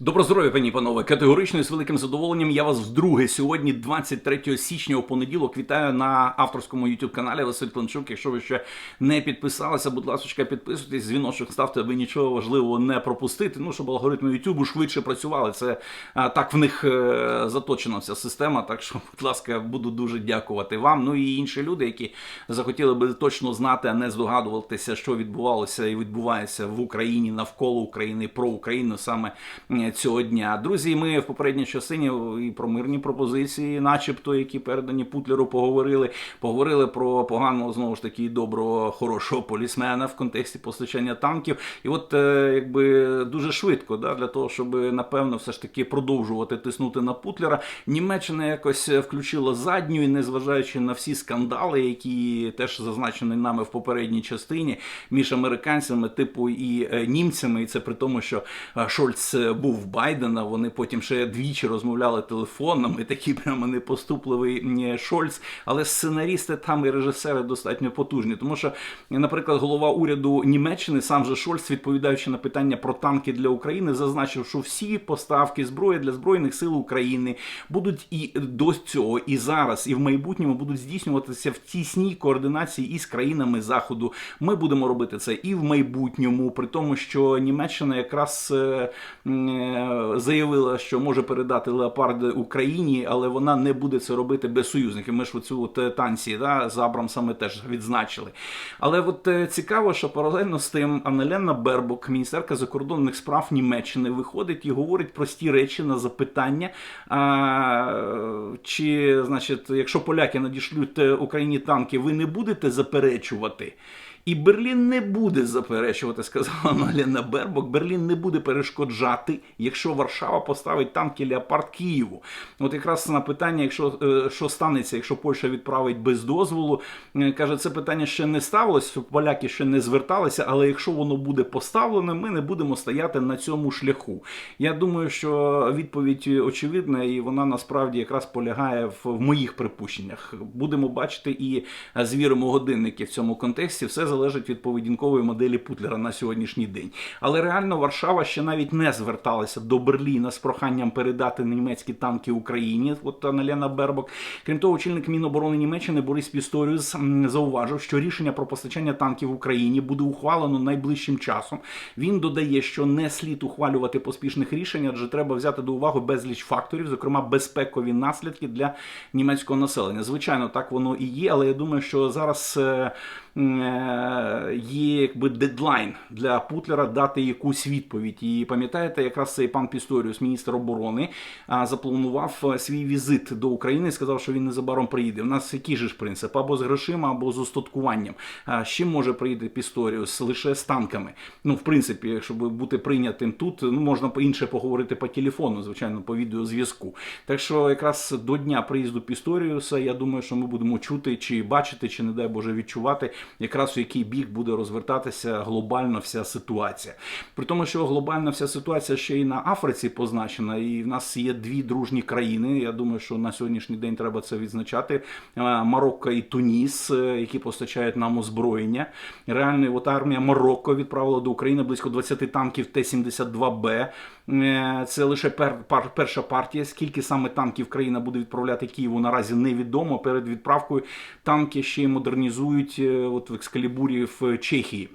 Добро здоров'я, пані і панове. Категорично і з великим задоволенням я вас вдруге сьогодні, 23 січня у понеділок, вітаю на авторському youtube каналі Василь Кланчук. Якщо ви ще не підписалися, будь ласка, підписуйтесь, дзвіночок ставте, аби нічого важливого не пропустити. Ну, щоб алгоритми YouTube швидше працювали. Це а, так в них е, заточена вся система. Так що, будь ласка, буду дуже дякувати вам. Ну і інші люди, які захотіли би точно знати, а не здогадуватися, що відбувалося і відбувається в Україні навколо України про Україну саме е, цього дня. Друзі, ми в попередній частині і про мирні пропозиції, начебто, які передані Путлеру, поговорили. Поговорили про поганого знову ж таки доброго, хорошого полісмена в контексті постачання танків. І от е, якби дуже швидко, да, для того, щоб напевно все ж таки продовжувати тиснути на Путлера. Німеччина якось включила задню і незважаючи на всі скандали, які теж зазначені нами в попередній частині між американцями, типу і е, німцями, і це при тому, що е, Шольц е, був Байдена. Вони потім ще двічі розмовляли телефоном, і такий прямо непоступливий Шольц. Але сценарісти там і режисери достатньо потужні. Тому що, наприклад, голова уряду Німеччини, сам же Шольц, відповідаючи на питання про танки для України, зазначив, що всі поставки зброї для збройних сил України будуть і до цього, і зараз, і в майбутньому будуть здійснюватися в тісній координації із країнами Заходу. Ми будемо робити це і в майбутньому, при тому, що Німеччина якраз е, е, заявила, що може передати леопарди Україні, але вона не буде це робити без союзників. Ми ж оцю от е, танці да, з Абрамсами теж відзначили. Але от е, цікаво, що паралельно з тим Аннелена Бербок, міністерка закордонних справ Німеччини, виходить і говорить прості речі на запитання. А, чи, значить, якщо поляки надішлють е, Україні танки, ви не будете заперечувати? І Берлін не буде заперечувати, сказала Наліна Бербок. Берлін не буде перешкоджати, якщо Варшава поставить танки Леопард Києву. От якраз на питання, якщо е, що станеться, якщо Польща відправить без дозволу, е, каже, це питання ще не ставилось, поляки ще не зверталися, але якщо воно буде поставлено, ми не будемо стояти на цьому шляху. Я думаю, що відповідь очевидна, і вона насправді якраз полягає в, в моїх припущеннях. Будемо бачити і е, звіримо годинники в цьому контексті. Все залежить від поведінкової моделі Путлера на сьогоднішній день. Але реально Варшава ще навіть не зверталася до Берліна з проханням передати німецькі танки Україні. От Аналена Бербок. Крім того, очільник Міноборони Німеччини Борис Пісторіус зауважив, що рішення про постачання танків Україні буде ухвалено найближчим часом. Він додає, що не слід ухвалювати поспішних рішень, адже треба взяти до уваги безліч факторів, зокрема безпекові наслідки для німецького населення. Звичайно, так воно і є, але я думаю, що зараз. Е, е, Є якби дедлайн для Путлера дати якусь відповідь. І пам'ятаєте, якраз цей пан Пісторіус, міністр оборони, запланував е, свій візит до України сказав, що він незабаром приїде. У нас який же ж принцип? Або з грошима, або з устаткуванням. З чим може приїти Пісторіус? Лише з танками. Ну, в принципі, якщо бути прийнятим тут, ну можна інше поговорити по телефону, звичайно, по відеозв'язку. Так що якраз до дня приїзду Пісторіуса, я думаю, що ми будемо чути, чи бачити, чи не дай Боже відчувати, якраз у який бік буде розвертатися глобально вся ситуація. При тому, що глобальна вся ситуація ще й на Африці позначена, і в нас є дві дружні країни. Я думаю, що на сьогоднішній день треба це відзначати: Е, Марокко і Туніс, е, які постачають нам озброєння. Реально, от армія Марокко відправила до України близько 20 танків Т-72Б. Е, Це лише пер, пар, перша партія. Скільки саме танків країна буде відправляти Києву, наразі невідомо. Перед відправкою танки ще й модернізують от в екскалібурі в Чехії.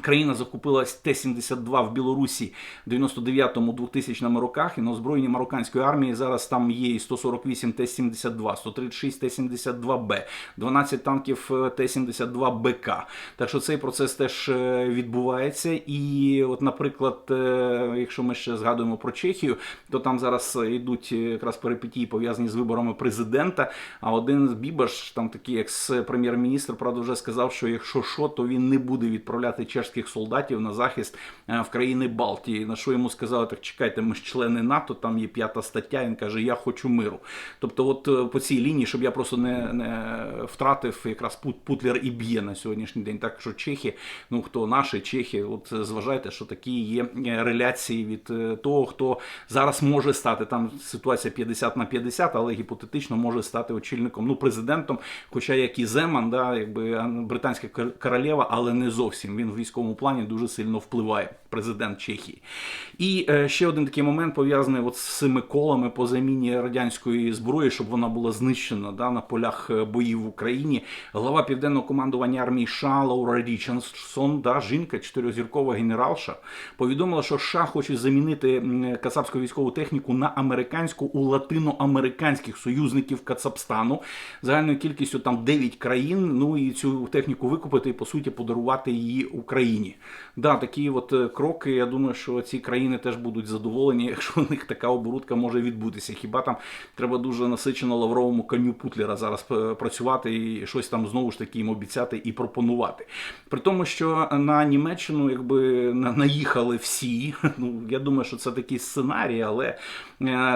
Країна закупила Т-72 в Білорусі в 99-2000 роках, і на озброєнні марокканської армії зараз там є і 148 Т-72, 136 Т-72Б, 12 танків е, Т-72БК. Так що цей процес теж е, відбувається. І, от, наприклад, е, якщо ми ще згадуємо про Чехію, то там зараз йдуть якраз перипетії пов'язані з виборами президента. А один з Бібаш, там такий екс-прем'єр-міністр, правда, вже сказав, що якщо що, то він не буде відправляти чешських солдатів на захист е, в країни Балтії. На що йому сказали, так чекайте, ми ж члени НАТО, там є п'ята стаття. Він каже, я хочу миру. Тобто, от е, по цій лінії, щоб я просто не, не втратив, якраз Путлер і б'є на сьогоднішній день. Так що Чехи, ну хто наші чехи, от е, зважайте, що такі є реляції від того, хто зараз може стати. Там ситуація 50 на 50, але гіпотетично може стати очільником, ну президентом, хоча як і Земан, да, якби британська кор- королева, але не зовсім. Він в військовому плані дуже сильно впливає. Президент Чехії. І е, ще один такий момент пов'язаний от з цими колами по заміні радянської зброї, щоб вона була знищена да, на полях е, боїв в Україні. Глава південного командування армії США Лаура Річардсон, да, жінка, чотирьохзіркова генералша, повідомила, що США хоче замінити кацапську військову техніку на американську у латиноамериканських союзників Кацапстану загальною кількістю там 9 країн. Ну і цю техніку викупити і по суті подарувати її Україні. Да, такі от е, кроки. Я думаю, що ці країни теж будуть задоволені, якщо у них така оборудка може відбутися. Хіба там треба дуже насичено лавровому коню Путлера зараз е, працювати і щось там знову ж таки їм обіцяти і пропонувати. При тому, що на Німеччину якби на- наїхали всі. Ну я думаю, що це такий сценарій, але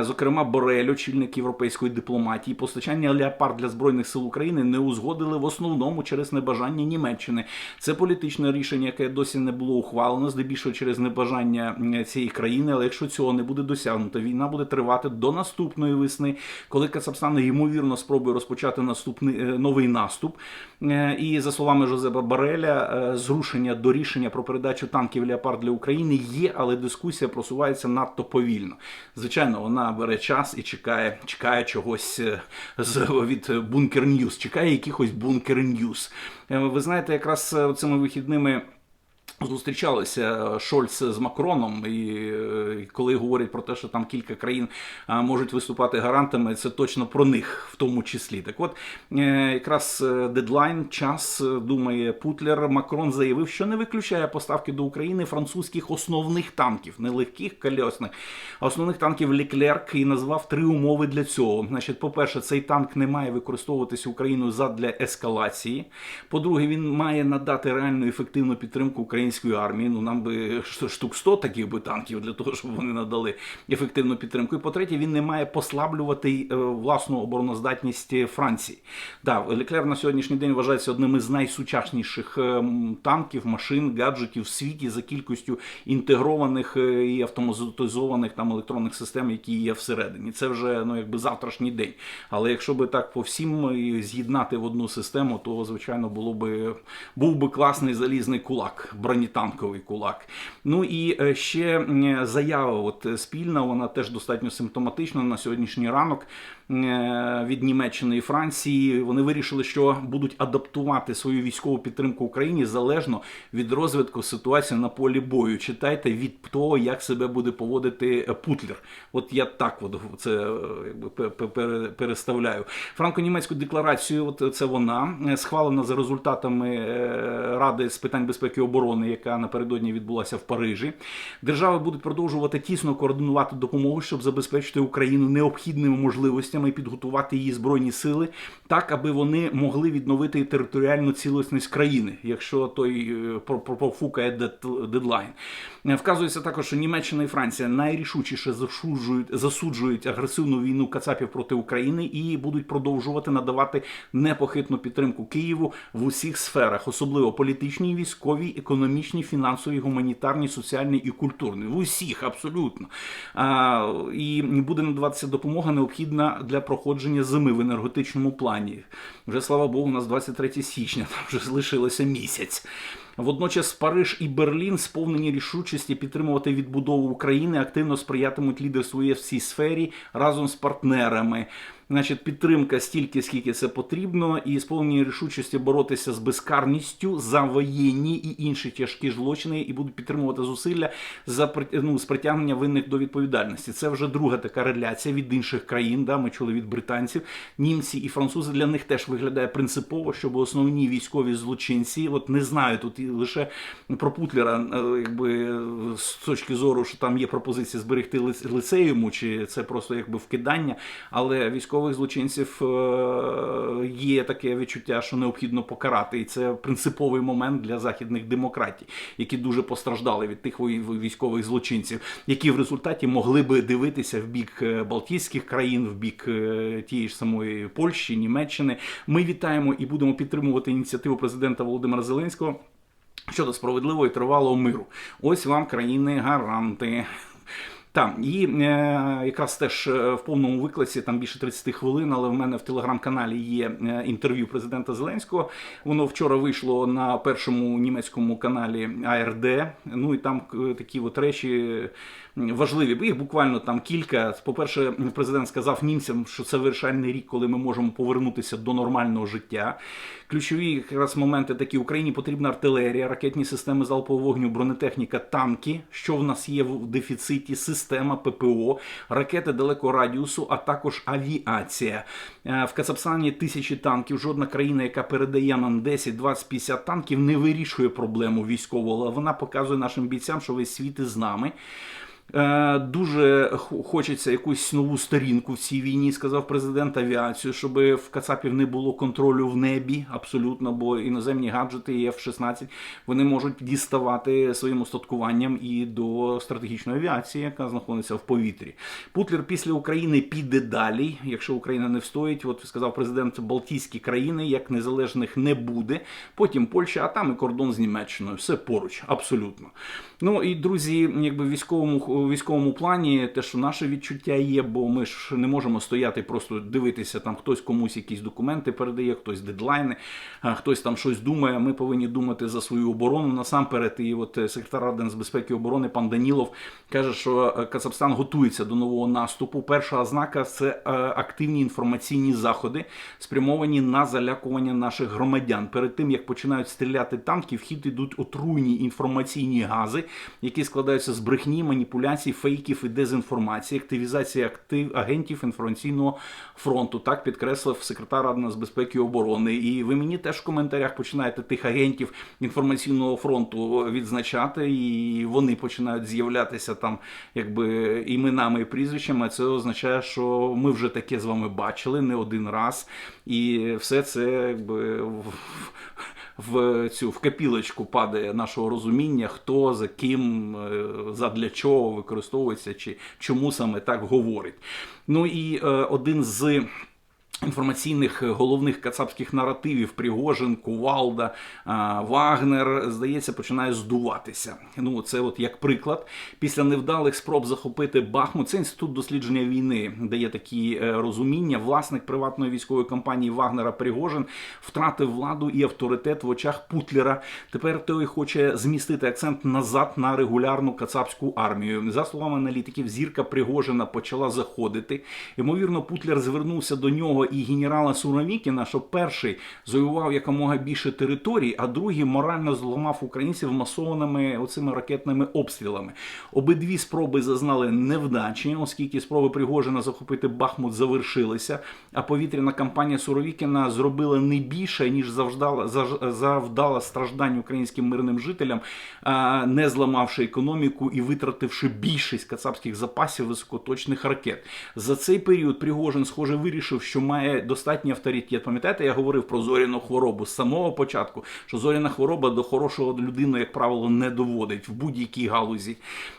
зокрема Борель, очільник європейської дипломатії, постачання леопард для збройних сил України не узгодили в основному через небажання Німеччини. Це політичне рішення, яке досі не було ухвалено, здебільшого через небажання цієї країни. Але якщо цього не буде досягнуто, війна буде тривати до наступної весни, коли Кацапстан ймовірно спробує розпочати наступний е, новий наступ. Е, І за словами Жозепа Бареля, е, зрушення до рішення про передачу танків Леопард для України є, але дискусія просувається надто повільно. Звичайно, вона бере час і чекає, чекає чогось е, з від Бункер Ньюс, чекає якихось Бункер Ньюс. Е, Ви знаєте, якраз е, цими вихідними. Зустрічалися Шольц з Макроном, і е, коли говорять про те, що там кілька країн можуть виступати гарантами, це точно про них в тому числі. Так от е, якраз е, дедлайн, час е, думає Путлер. Макрон заявив, що не виключає поставки до України французьких основних танків, не легких кольосних, а основних танків Леклерк і назвав три умови для цього. Значить, по-перше, цей танк не має використовуватися Україною задля ескалації. По-друге, він має надати реальну ефективну підтримку української армії. Ну нам би штук 100 таких би танків для того, щоб вони надали ефективну підтримку. І по-третє, він не має послаблювати е, власну обороноздатність Франції. Да, Леклер на сьогоднішній день вважається одним із найсучасніших е, танків, машин, гаджетів в світі за кількістю інтегрованих е, і автоматизованих там електронних систем, які є всередині. Це вже ну якби завтрашній день. Але якщо би так по всім з'єднати в одну систему, то звичайно було би був би класний залізний кулак, бронетанковий кулак. Ну і е, ще заява, от е, спільна, вона теж достатньо симптоматична на сьогоднішній ранок е, від Німеччини і Франції. Вони вирішили, що будуть адаптувати свою військову підтримку Україні залежно від розвитку ситуації на полі бою. Читайте від того, як себе буде поводити е, Путлер. От я так от це е, якби пе- пе- пере- переставляю. Франко-німецьку декларацію, от це вона е, схвалена за результатами е, Ради з питань безпеки і оборони, яка напередодні відбулася в Парижі. Держави будуть продовжувати тісно координувати допомогу, щоб забезпечити Україну необхідними можливостями і підготувати її збройні сили так, аби вони могли відновити територіальну цілісність країни, якщо той е, про- про- профукає дедлайн. Е, Вказується також, що Німеччина і Франція найрішучіше засуджують, агресивну війну Кацапів проти України і будуть продовжувати надавати непохитну підтримку Києву в усіх сферах, особливо політичній, військовій, економічній, фінансовій, гуманітарній, соціальній і культурній. В усіх абсолютно. І буде надаватися допомога необхідна для проходження зими в енергетичному плані. Вже слава Богу, у нас 23 січня, там вже залишилося місяць. Водночас Париж і Берлін сповнені рішучості підтримувати відбудову України, активно сприятимуть лідерству в цій сфері разом з партнерами. Значить, підтримка стільки, скільки це потрібно, і сповнені рішучості боротися з безкарністю за воєнні і інші тяжкі злочини, і будуть підтримувати зусилля за ну, з притягнення винних до відповідальності. Це вже друга така реляція від інших країн. Да, ми чули від британців, німці і французи. Для них теж виглядає принципово, щоб основні військові злочинці, от не знаю, тут і лише про Путлера, е, якби з точки зору, що там є пропозиція зберегти лиц- лицеюму, чи це просто якби вкидання, але військових злочинців е, є таке відчуття, що необхідно покарати, і це принциповий момент для західних демократій, які дуже постраждали від тих військових злочинців, які в результаті могли би дивитися в бік е, Балтійських країн, в бік е, тієї ж самої Польщі, Німеччини. Ми вітаємо і будемо підтримувати ініціативу президента Володимира Зеленського. Щодо справедливого і тривалого миру, ось вам країни гаранти. Так, і е, якраз теж е, в повному викладі, там більше 30 хвилин, але в мене в телеграм-каналі є е, інтерв'ю президента Зеленського. Воно вчора вийшло на першому німецькому каналі АРД. Ну і там е, такі от речі важливі. Їх буквально там кілька. По-перше, президент сказав німцям, що це вирішальний рік, коли ми можемо повернутися до нормального життя. Ключові якраз моменти такі: Україні потрібна артилерія, ракетні системи залпового вогню, бронетехніка, танки. Що в нас є в дефіциті? Система ППО, ракети далекого радіусу, а також авіація. Е, В Казахстані тисячі танків. Жодна країна, яка передає нам 10, 20, 50 танків, не вирішує проблему військову, але вона показує нашим бійцям, що весь світ із нами. Е, Дуже хочеться якусь нову сторінку в цій війні, сказав президент авіацію, щоб в Кацапів не було контролю в небі, абсолютно, бо іноземні гаджети і F-16 вони можуть діставати своїм устаткуванням і до стратегічної авіації, яка знаходиться в повітрі. Путлер після України піде далі. Якщо Україна не встоїть, от сказав президент, Балтійські країни як незалежних не буде. Потім Польща, а там і кордон з Німеччиною. Все поруч, абсолютно. Ну і друзі, якби військовому в військовому плані, те, що наше відчуття є, бо ми ж не можемо стояти, просто дивитися, там хтось комусь якісь документи передає, хтось дедлайни, хтось там щось думає. Ми повинні думати за свою оборону насамперед. І от е, секретар Ради з безпеки і оборони пан Данілов каже, що е, Казахстан готується до нового наступу. Перша ознака це е, активні інформаційні заходи, спрямовані на залякування наших громадян. Перед тим як починають стріляти танки, в хід ідуть отруйні інформаційні гази, які складаються з брехні, маніпуляцій, фейків і дезінформації, активізації актив агентів інформаційного фронту. Так підкреслив секретар Ради нацбезпеки і оборони. І ви мені теж в коментарях починаєте тих агентів інформаційного фронту відзначати, і вони починають з'являтися там, якби іменами і прізвищами. Це означає, що ми вже таке з вами бачили не один раз, і все це якби в- цю в капілочку падає нашого розуміння, хто за ким, е, задля чого використовується, чи чому саме так говорить. Ну і е, один з. Інформаційних е, головних кацапських наративів Пригожин, Кувалда, Вагнер, здається, починає здуватися. Ну, це от як приклад. Після невдалих спроб захопити Бахмут, це інститут дослідження війни, дає такі е, розуміння. Власник приватної військової компанії Вагнера Пригожин втратив владу і авторитет в очах Путлера. Тепер той хоче змістити акцент назад на регулярну кацапську армію. За словами аналітиків, зірка Пригожина почала заходити. Ймовірно, Путлер звернувся до нього і генерала Суровікіна, що перший завоював якомога більше територій, а другий морально зламав українців масованими оцими ракетними обстрілами. Обидві спроби зазнали невдачі, оскільки спроби Пригожина захопити Бахмут завершилися, а повітряна кампанія Суровікіна зробила не більше, ніж завждала, завдала страждань українським мирним жителям, не зламавши економіку і витративши більшість кацапських запасів високоточних ракет. За цей період Пригожин, схоже, вирішив, що має достатній авторитет. Пам'ятаєте, я говорив про зоряну хворобу з самого початку, що зоряна хвороба до хорошого людини, як правило, не доводить в будь-якій галузі.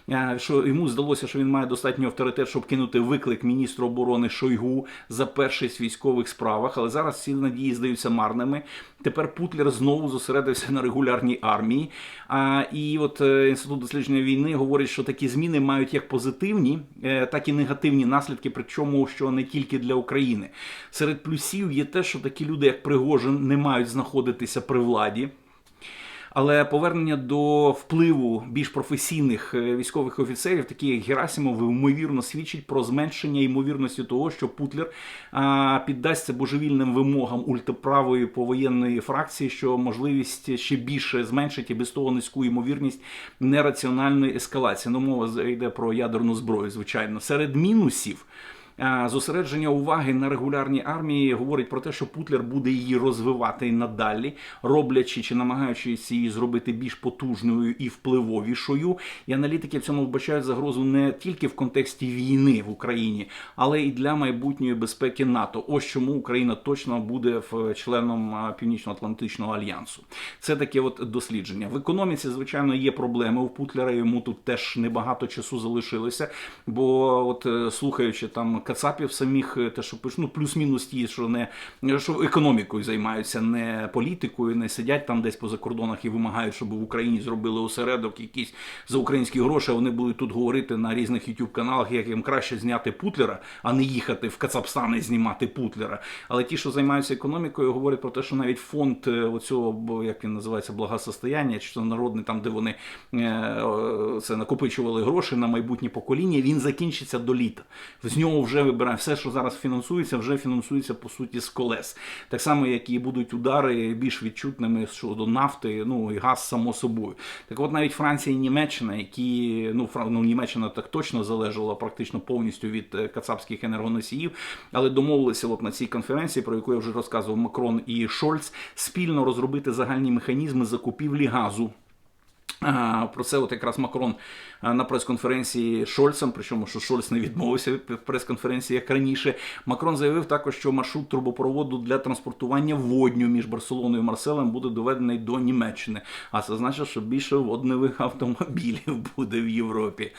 Е, Що йому здалося, що він має достатній авторитет, щоб кинути виклик міністру оборони Шойгу за першість військових справах, але зараз ці надії здаються марними. Тепер Путлер знову зосередився на регулярній армії. А, і от е, інститут дослідження війни говорить, що такі зміни мають як позитивні, е, так і негативні наслідки, причому що не тільки для України. Серед плюсів є те, що такі люди, як Пригожин, не мають знаходитися при владі. Але повернення до впливу більш професійних е, військових офіцерів, таких як Герасимов, ймовірно свідчить про зменшення ймовірності того, що Путлер піддасться божевільним вимогам ультраправої повоєнної фракції, що можливість ще більше зменшить і без того низьку ймовірність нераціональної ескалації. Ну, мова йде про ядерну зброю, звичайно. Серед мінусів. Зосередження уваги на регулярній армії говорить про те, що Путлер буде її розвивати надалі, роблячи чи намагаючись її зробити більш потужною і впливовішою. І аналітики в цьому вбачають загрозу не тільки в контексті війни в Україні, але і для майбутньої безпеки НАТО. Ось чому Україна точно буде членом Північно-Атлантичного альянсу. Це таке от дослідження. В економіці, звичайно, є проблеми у Путлера. Йому тут теж небагато часу залишилося. Бо, от е, слухаючи там Кацапів самих, е, те, що ну плюс-мінус ті, що не що економікою займаються, не політикою, не сидять там десь по закордонах і вимагають, щоб в Україні зробили осередок якийсь за українські гроші. Вони будуть тут говорити на різних youtube каналах, як їм краще зняти Путлера, а не їхати в Кацапстан і знімати Путлера. Але ті, що займаються економікою, говорять про те, що навіть фонд е, оцього, як він називається, благосостояння, чи то народний, там де вони е, це накопичували гроші на майбутнє покоління, він закінчиться до літа. З нього вже вибирає все, що зараз фінансується, вже фінансується по суті з колес. Так само, як і будуть удари більш відчутними щодо нафти, ну і газ само собою. Так от навіть Франція і Німеччина, які ну, Фран- ну Німеччина так точно залежала практично повністю від е, кацапських енергоносіїв, але домовилися от на цій конференції, про яку я вже розказував Макрон і Шольц, спільно розробити загальні механізми закупівлі газу. Про це от якраз Макрон на прес-конференції Шольцем, причому що Шольц не відмовився від прес-конференції, як раніше. Макрон заявив також, що маршрут трубопроводу для транспортування водню між Барселоною і Марселем буде доведений до Німеччини. А це значить, що більше водневих автомобілів буде в Європі.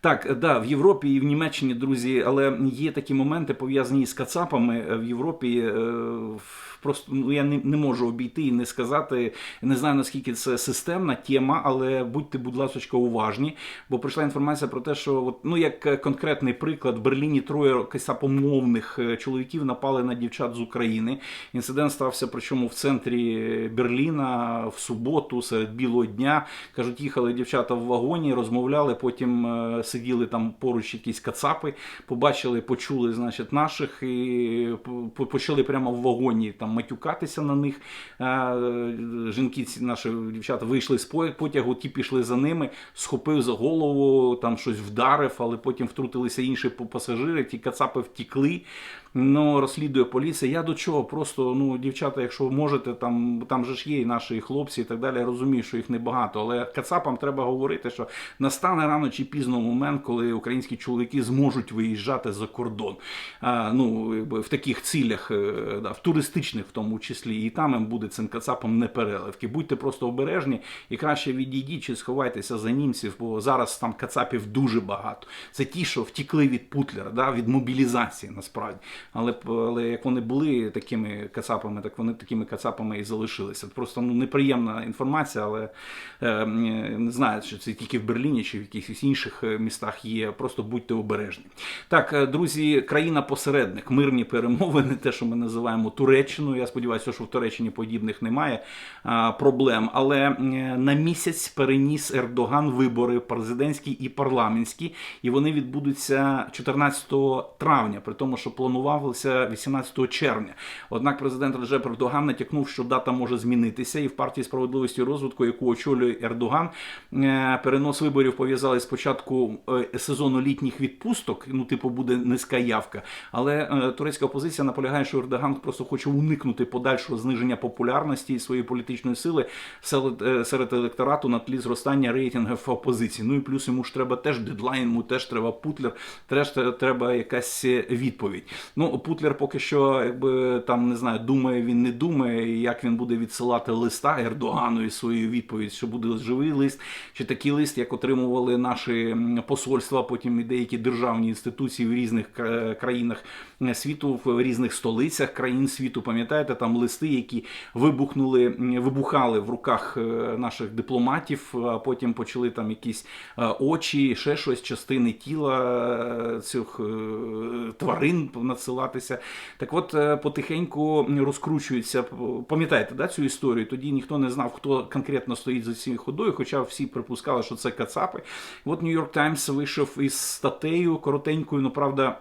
Так, да, в Європі і в Німеччині, друзі, але є такі моменти пов'язані з Кацапами в Європі. е, в- Просто ну я не, не можу обійти і не сказати. Не знаю наскільки це системна тема, але будьте, будь ласка, уважні. Бо прийшла інформація про те, що от, ну як конкретний приклад, в Берліні троє касапомовних е, чоловіків напали на дівчат з України. Інцидент стався, причому в центрі Берліна в суботу, серед білого дня. кажуть, їхали дівчата в вагоні, розмовляли. Потім е, сиділи там поруч якісь кацапи, побачили, почули, значить, наших і почали прямо в вагоні там матюкатися на них. Жінки, ці наші дівчата вийшли з потягу, ті пішли за ними, схопив за голову, там щось вдарив, але потім втрутилися інші пасажири, ті кацапи втікли. Ну, розслідує поліція. Я до чого? Просто ну, дівчата, якщо можете, там там же ж є і наші хлопці і так далі. Я розумію, що їх небагато. Але кацапам треба говорити, що настане рано чи пізно момент, коли українські чоловіки зможуть виїжджати за кордон. А, ну, в таких цілях, е, да, в туристичних в тому числі, і там їм буде цим кацапам не переливки. Будьте просто обережні і краще відійдіть чи сховайтеся за німців, бо зараз там кацапів дуже багато. Це ті, що втікли від Путлера, да, від мобілізації насправді. Але, але як вони були такими кацапами, так вони такими кацапами і залишилися. Просто ну, неприємна інформація, але е, не знаю, чи це тільки в Берліні чи в якихось інших е, містах є. Просто будьте обережні. Так, е, друзі, країна-посередник, мирні перемовини, те, що ми називаємо Туреччиною. Я сподіваюся, що в Туреччині подібних немає а, проблем. Але на місяць переніс Ердоган вибори президентські і парламентські, і вони відбудуться 14 травня, при тому, що планувалося 18 червня. Однак президент Реджеп Ердоган натякнув, що дата може змінитися, і в партії справедливості і розвитку, яку очолює Ердоган, е, перенос виборів пов'язали з початку е, сезону літніх відпусток. Ну, типу, буде низька явка. Але е, турецька опозиція наполягає, що Ердоган просто хоче уникнути подальшого зниження популярності своєї політичної сили серед, електорату на тлі зростання рейтингів опозиції. Ну і плюс йому ж треба теж дедлайн, йому теж треба Путлер, теж те- треба якась відповідь. Ну, Путлер поки що, якби там не знаю, думає він не думає, як він буде відсилати листа Ердогану і свою відповідь, що буде живий лист, чи такий лист, як отримували наші посольства, потім і деякі державні інституції в різних країнах. е, світу, в різних столицях країн світу. Пам'ятаєте, там листи, які вибухнули, вибухали в руках е, наших дипломатів, а потім почали там якісь е, очі, ще щось, частини тіла е, цих тварин надсилатися. Так от потихеньку розкручується. Пам'ятаєте, да, цю історію? Тоді ніхто не знав, хто конкретно стоїть за цією ходою, хоча всі припускали, що це кацапи. От Нью-Йорк Таймс вийшов із статтею коротенькою, ну правда.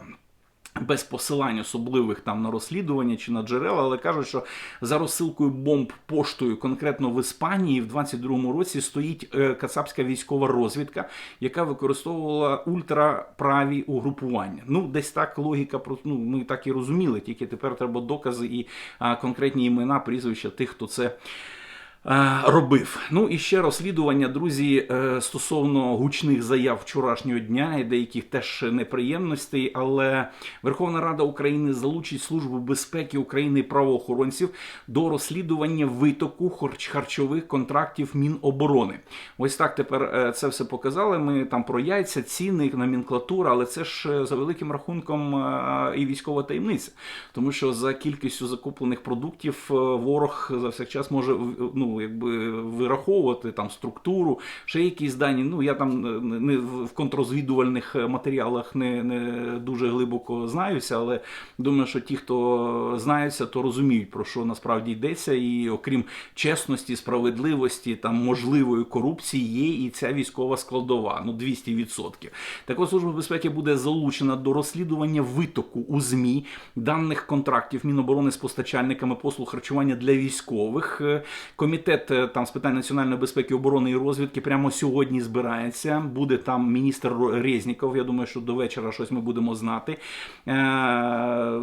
Без посилань особливих там на розслідування чи на джерела, але кажуть, що за розсилкою бомб поштою, конкретно в Іспанії, в 22-му році стоїть е, кацапська військова розвідка, яка використовувала ультраправі угрупування. Ну, десь так логіка ну, ми так і розуміли, тільки тепер треба докази і а, конкретні імена, прізвища тих, хто це. Е, Робив. Ну і ще розслідування, друзі, е, стосовно гучних заяв вчорашнього дня і деяких теж неприємностей. Але Верховна Рада України залучить Службу безпеки України і правоохоронців до розслідування витоку харч- харчових контрактів Міноборони. Ось так тепер е, це все показали. Ми там про яйця, ціни, номенклатура, але це ж за великим рахунком і військова таємниця, тому що за кількістю закуплених продуктів ворог за час може в- якби вираховувати там структуру, ще якісь дані. Ну я там е, не в контррозвідувальних е, матеріалах не, не дуже глибоко знаюся, але думаю, що ті, хто знаються, то розуміють про що насправді йдеться. І окрім чесності, справедливості, там можливої корупції, є і ця військова складова. Ну 200%. Також служба безпеки буде залучена до розслідування витоку у змі даних контрактів Міноборони з постачальниками послуг харчування для військових. Е, Комітет е, там з питань національної безпеки, оборони і розвідки прямо сьогодні збирається. Буде там міністр Резніков. Я думаю, що до вечора щось ми будемо знати. Е,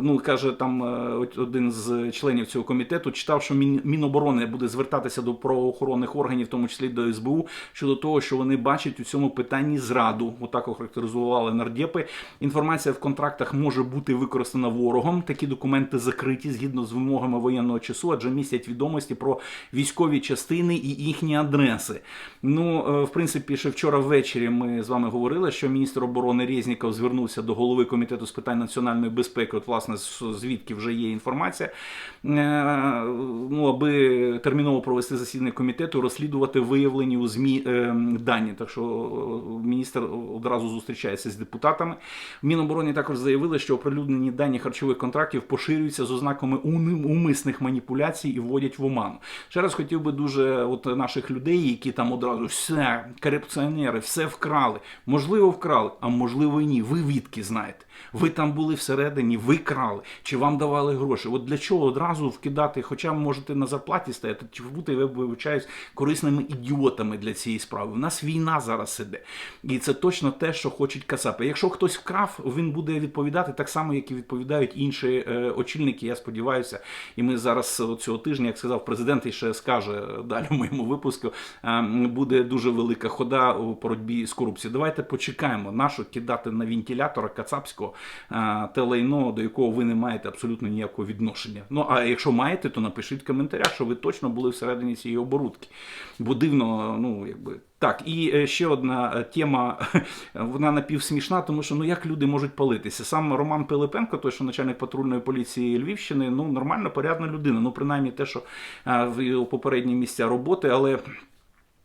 ну каже там е, один з членів цього комітету, читав, що Міноборони буде звертатися до правоохоронних органів, в тому числі до СБУ, щодо того, що вони бачать у цьому питанні зраду. Отак охарактеризували нардепи. Інформація в контрактах може бути використана ворогом. Такі документи закриті згідно з вимогами воєнного часу, адже містять відомості про військові частини і їхні адреси. Ну, е, в принципі, ще вчора ввечері ми з вами говорили, що міністр оборони Резніков звернувся до голови комітету з питань національної безпеки. От, власне, звідки вже є інформація. Е, Ну, аби терміново провести засідання комітету, розслідувати виявлені у ЗМІ е, дані. Так що міністр одразу зустрічається з депутатами. В Мінобороні також заявили, що оприлюднені дані харчових контрактів поширюються з ознаками умисних маніпуляцій і вводять в оману. Ще раз хотів би дуже от наших людей, які там одразу все, корупціонери, все вкрали. Можливо, вкрали, а можливо і ні. Ви відки знаєте. Ви там були всередині, ви крали, чи вам давали гроші. От для чого одразу вкидати, хоча можете на зарплаті стояти, чи бути, ви вивчаюсь, корисними ідіотами для цієї справи. У нас війна зараз іде. І це точно те, що хочуть Кацапи. Якщо хтось вкрав, він буде відповідати так само, як і відповідають інші е, очільники. Я сподіваюся, і ми зараз цього тижня, як сказав президент, і ще скаже далі в моєму випуску, е, буде дуже велика хода у боротьбі з корупцією. Давайте почекаємо нашу кидати на вентилятора Кацапського е, те лайно, до якого ви не маєте абсолютно ніякого відношення. Ну а якщо маєте, то напишіть в коментарях, що ви точно були всередині цієї оборудки. Бо дивно, ну якби. Так, і е, ще одна е, тема, вона напівсмішна, тому що ну як люди можуть палитися. Сам Роман Пилипенко, той, що начальник патрульної поліції Львівщини, ну нормальна, порядна людина. Ну, принаймні те, що е, в попередні місця роботи, але.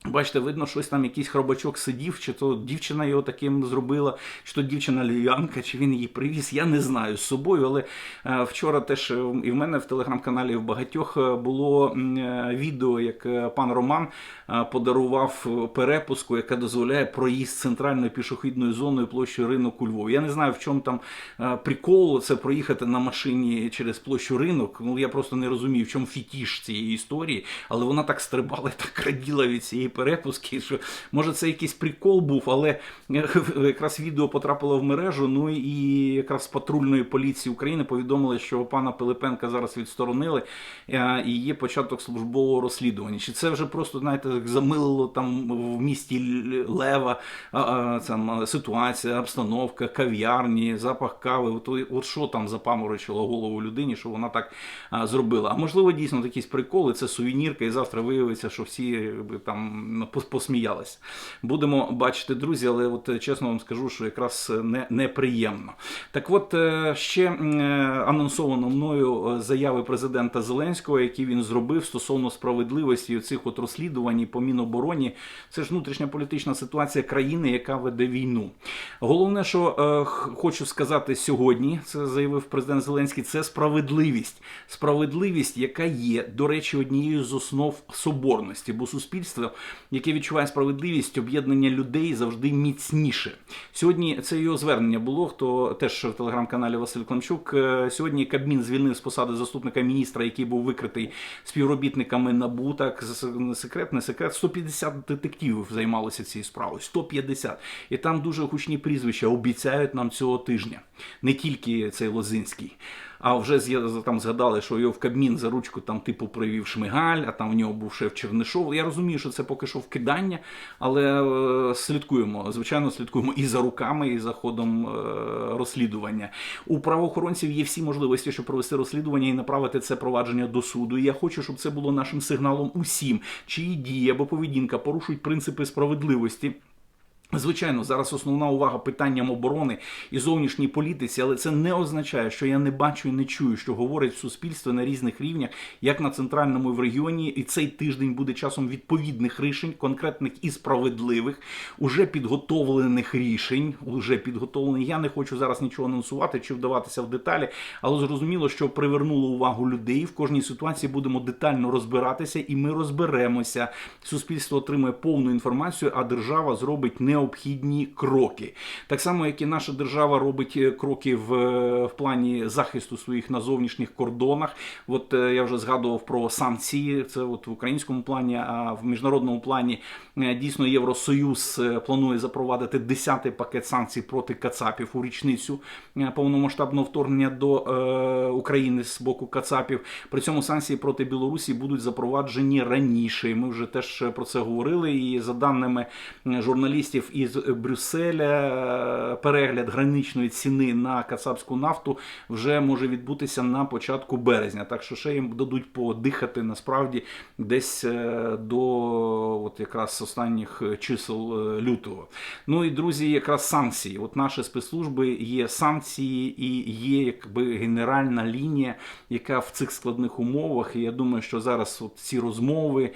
Бачите, видно, щось там якийсь хробачок сидів, чи то дівчина його таким зробила, чи то дівчина львів'янка, чи він її привіз. Я не знаю з собою. Але е, вчора теж е, і в мене в телеграм-каналі в багатьох е, було е, відео, як е, пан Роман е, подарував перепуску, яка дозволяє проїзд центральною пішохідною зоною площею ринок у Львові. Я не знаю, в чому там е, прикол це проїхати на машині через площу ринок. Ну я просто не розумію, в чому фітіш цієї історії, але вона так стрибала так раділа від цієї перепуски, що може це якийсь прикол був, але е, якраз відео потрапило в мережу. Ну і якраз патрульної поліції України повідомили, що пана Пилипенка зараз відсторонили е, і є початок службового розслідування. Чи це вже просто знаєте, замилило там в місті Лева там ситуація, обстановка, кав'ярні, запах кави? От, от що там запаморочило голову людині, що вона так зробила? А можливо, дійсно якісь приколи, це сувенірка, і завтра виявиться, що всі е, там посміялися. Будемо бачити, друзі, але от е, чесно вам скажу, що якраз е, не, неприємно. Так от е, ще анонсовано мною заяви президента Зеленського, які він зробив стосовно справедливості цих от розслідувань по Мінобороні. Це ж внутрішня політична ситуація країни, яка веде війну. Головне, що хочу сказати сьогодні, це заявив президент Зеленський, це справедливість. Справедливість, яка є, до речі, однією з основ соборності, бо суспільство яке відчуває справедливість, об'єднання людей завжди міцніше. Сьогодні це його звернення було. Хто теж в телеграм-каналі Василь Климчук. Е, Сьогодні Кабмін звільнив з посади заступника міністра, який був викритий співробітниками НАБУ. Так секрет, не секрет. 150 детективів займалися цією справою. 150. І там дуже гучні прізвища обіцяють нам цього тижня. Не тільки цей Лозинський. А вже там згадали, що його в Кабмін за ручку там типу привів Шмигаль, а там в нього був шеф Чернишов. Я розумію, що це поки що вкидання, але е, слідкуємо. Звичайно, слідкуємо і за руками, і за ходом е, розслідування. У правоохоронців є всі можливості, щоб провести розслідування і направити це провадження до суду. І я хочу, щоб це було нашим сигналом усім, чиї дії або поведінка порушують принципи справедливості. Звичайно, зараз основна увага питанням оборони і зовнішній політиці, але це не означає, що я не бачу і не чую, що говорить в суспільстві на різних рівнях, як на центральному і в регіоні. І цей тиждень буде часом відповідних рішень, конкретних і справедливих, уже підготовлених рішень. Уже підготовлених. Я не хочу зараз нічого анонсувати чи вдаватися в деталі, але зрозуміло, що привернуло увагу людей. В кожній ситуації будемо детально розбиратися, і ми розберемося. Суспільство отримує повну інформацію, а держава зробить необхідні кроки. Так само, як і наша держава робить е, кроки в, е, в плані захисту своїх на зовнішніх кордонах. От е, я вже згадував про санкції. Це от в українському плані, а в міжнародному плані дійсно Євросоюз планує запровадити 10-й пакет санкцій проти Кацапів у річницю повномасштабного вторгнення до е, України з боку Кацапів. При цьому санкції проти Білорусі будуть запроваджені раніше. Ми вже теж про це говорили. І за даними журналістів із Брюсселя, перегляд граничної ціни на кацапську нафту вже може відбутися на початку березня. Так що ще їм дадуть подихати насправді десь е, до от якраз останніх чисел е, лютого. Ну і друзі, якраз санкції. От наші спецслужби є санкції і є якби генеральна лінія, яка в цих складних умовах. І я думаю, що зараз от ці розмови.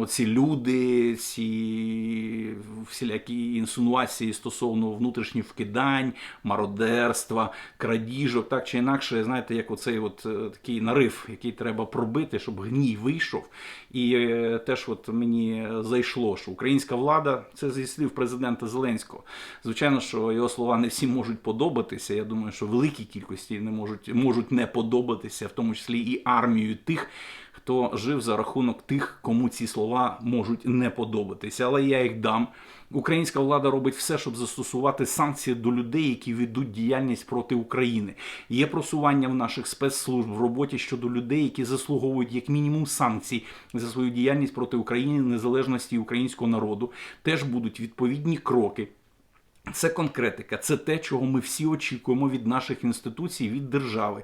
Оці люди, ці всілякі інсинуації стосовно внутрішніх вкидань, мародерства, крадіжок, так чи інакше, знаєте, як оцей от е, такий нарив, який треба пробити, щоб гній вийшов. І е, теж от мені зайшло, що українська влада це зі слів президента Зеленського. Звичайно, що його слова не всім можуть подобатися. Я думаю, що великій кількості не можуть можуть не подобатися, в тому числі і армію тих. Хто жив за рахунок тих, кому ці слова можуть не подобатися, але я їх дам. Українська влада робить все, щоб застосувати санкції до людей, які ведуть діяльність проти України. Є просування в наших спецслужб в роботі щодо людей, які заслуговують як мінімум санкцій за свою діяльність проти України, незалежності українського народу. Теж будуть відповідні кроки. Це конкретика, це те, чого ми всі очікуємо від наших інституцій, від держави.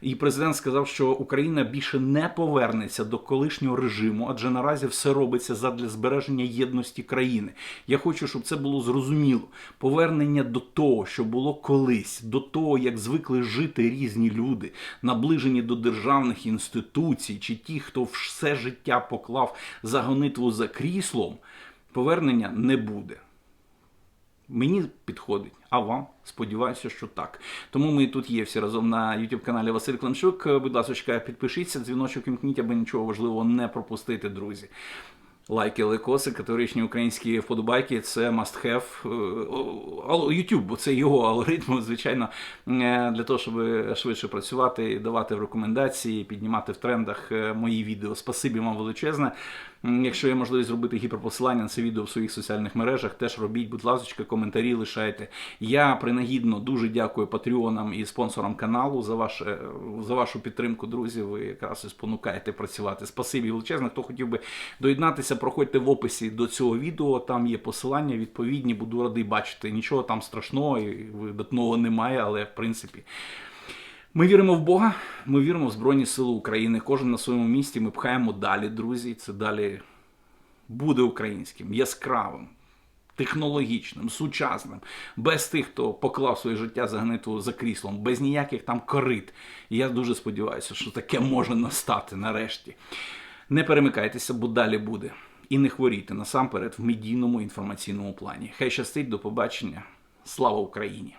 І президент сказав, що Україна більше не повернеться до колишнього режиму, адже наразі все робиться задля збереження єдності країни. Я хочу, щоб це було зрозуміло. Повернення до того, що було колись, до того, як звикли жити різні люди, наближені до державних інституцій, чи ті, хто все життя поклав за гонитву за кріслом, повернення не буде. Мені підходить, а вам сподіваюся, що так. Тому ми тут є всі разом на youtube каналі Василь Климчук. Будь ласка, підпишіться, дзвіночок імкніть, аби нічого важливого не пропустити, друзі. Лайки, лайкоси, категоричні українські вподобайки це must have. Е, YouTube, бо це його алгоритм, звичайно, е, для того, щоб швидше працювати, давати рекомендації, піднімати в трендах е, мої відео. Спасибі вам величезне. Якщо є можливість зробити гіперпосилання на це відео в своїх соціальних мережах, теж робіть, будь ласка, коментарі лишайте. Я принагідно дуже дякую патреонам і спонсорам каналу за, ваше, за вашу підтримку, друзі. Ви якраз і спонукаєте працювати. Спасибі величезне. Хто хотів би доєднатися, проходьте в описі до цього відео. Там є посилання відповідні. Буду радий бачити. Нічого там страшного і видатного немає, але в принципі. Ми віримо в Бога, ми віримо в Збройні Сили України. Кожен на своєму місці. Ми пхаємо далі, друзі. Це далі буде українським, яскравим, технологічним, сучасним, без тих, хто поклав своє життя за гнитву за кріслом, без ніяких там корит. І я дуже сподіваюся, що таке може настати нарешті. Не перемикайтеся, бо далі буде. І не хворійте насамперед в медійному інформаційному плані. Хай щастить, до побачення. Слава Україні!